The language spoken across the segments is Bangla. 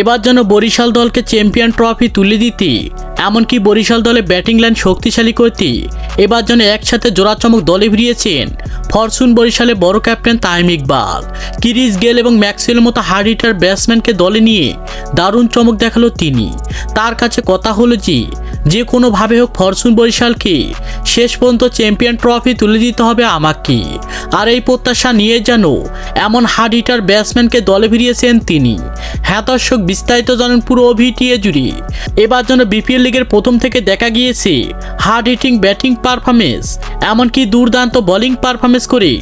এবার যেন বরিশাল দলকে চ্যাম্পিয়ন ট্রফি তুলে দিতে। এমনকি বরিশাল দলে ব্যাটিং লাইন শক্তিশালী করতে। এবার যেন একসাথে জোড়াচমক দলে ভিড়িয়েছেন। ফরচুন বরিশালে বড় ক্যাপ্টেন তাইম ইকবাল। কিরিস গেল এবং ম্যাক্সওয়েলের মতো হার্ড হিটার ব্যাটসম্যানকে দলে নিয়ে দারুণ চমক দেখাল তিনি। তার কাছে কথা হলো যে যে কোনোভাবে হোক ফরচুন বরিশালকে শেষ পর্যন্ত চ্যাম্পিয়ন ট্রফি তুলে দিতে হবে আমাকে। আর এই প্রত্যাশা নিয়ে যেন এমন হার্ড হিটার ব্যাটসম্যানকে দলে ফিরিয়েছেন তিনি। হ্যাঁ দর্শক, বিস্তারিত জানেন পুরো অভিটিএ জুড়ে। এবার যেন বিপিএল লিগের প্রথম থেকে দেখা গিয়েছে হার্ড হিটিং ব্যাটিং পারফরমেন্স এমনকি দুর্দান্ত বোলিং পারফরমেন্স করে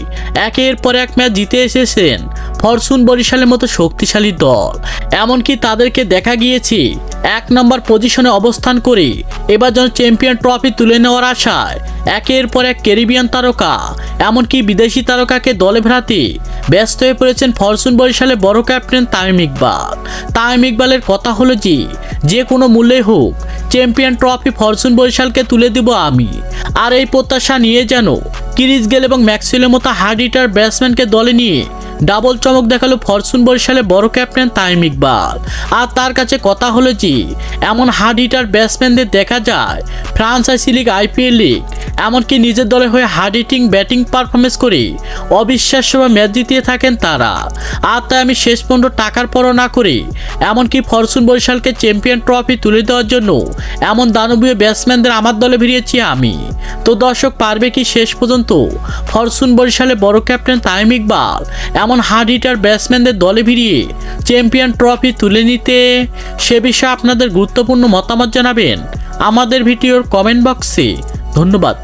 একের পর এক ম্যাচ জিতে এসেছেন ফরচুন বরিশালের মতো শক্তিশালী দল। এমনকি তাদেরকে দেখা গিয়েছে, এক নম্বর পজিশনে অবস্থান করে এবার যেন চ্যাম্পিয়ন ট্রফি তুলে নেওয়ার আশায়। একের পর এক ক্যারিবিয়ান তারকা, এমনকি বিদেশি তারকাকে দলে ভেড়াতে ব্যস্ত হয়ে পড়েছেন ফরচুন বরিশালের বড় ক্যাপ্টেন তামিম ইকবাল। তামিম ইকবালের কথা হলো যে যে কোনো মূল্যে হোক, চ্যাম্পিয়ন ট্রফি ফরচুন বরিশালকে তুলে দেব আমি। আর এই প্রত্যাশা নিয়ে যেন কিরিস গেল এবং ম্যাক্সওয়েলের মতো হার্ড ব্যাটসম্যানকে দলে নিয়ে ডাবল চমক দেখাল ফরচুন বরিশালের বড় ক্যাপ্টেন তাইম ইকবাল। আর তার কাছে কথা হলো যে, এমন হার্ড হিটার ব্যাটসম্যানদের দেখা যায় ফ্রান্সাইসি লিগ, আইপিএল লিগ এমনকি নিজের দলে হয়ে হার্ড হিটিং, ব্যাটিং পারফরমেন্স করে অবিশ্বাস্যভাবে ম্যাচ জিতিয়ে থাকেন তারা। আর তাই আমি শেষ পর্যন্ত টাকার পরও না করে এমনকি ফরচুন বরিশালকে চ্যাম্পিয়ন ট্রফি তুলে দেওয়ার জন্য এমন দানবীয় ব্যাটসম্যানদের আমার দলে ভিড়িয়েছি আমি। তো দর্শক, পারবে কি শেষ পর্যন্ত? ফরচুন বরিশালে বড় ক্যাপ্টেন তাইম ইকবাল এমন হার্ড হিটার ব্যাটসম্যানদের দলে ভিড়িয়ে চ্যাম্পিয়ন ট্রফি তুলে নিতে? সে বিষয়ে আপনাদের গুরুত্বপূর্ণ মতামত জানাবেন আমাদের ভিডিওর কমেন্ট বক্সে ধন্যবাদ।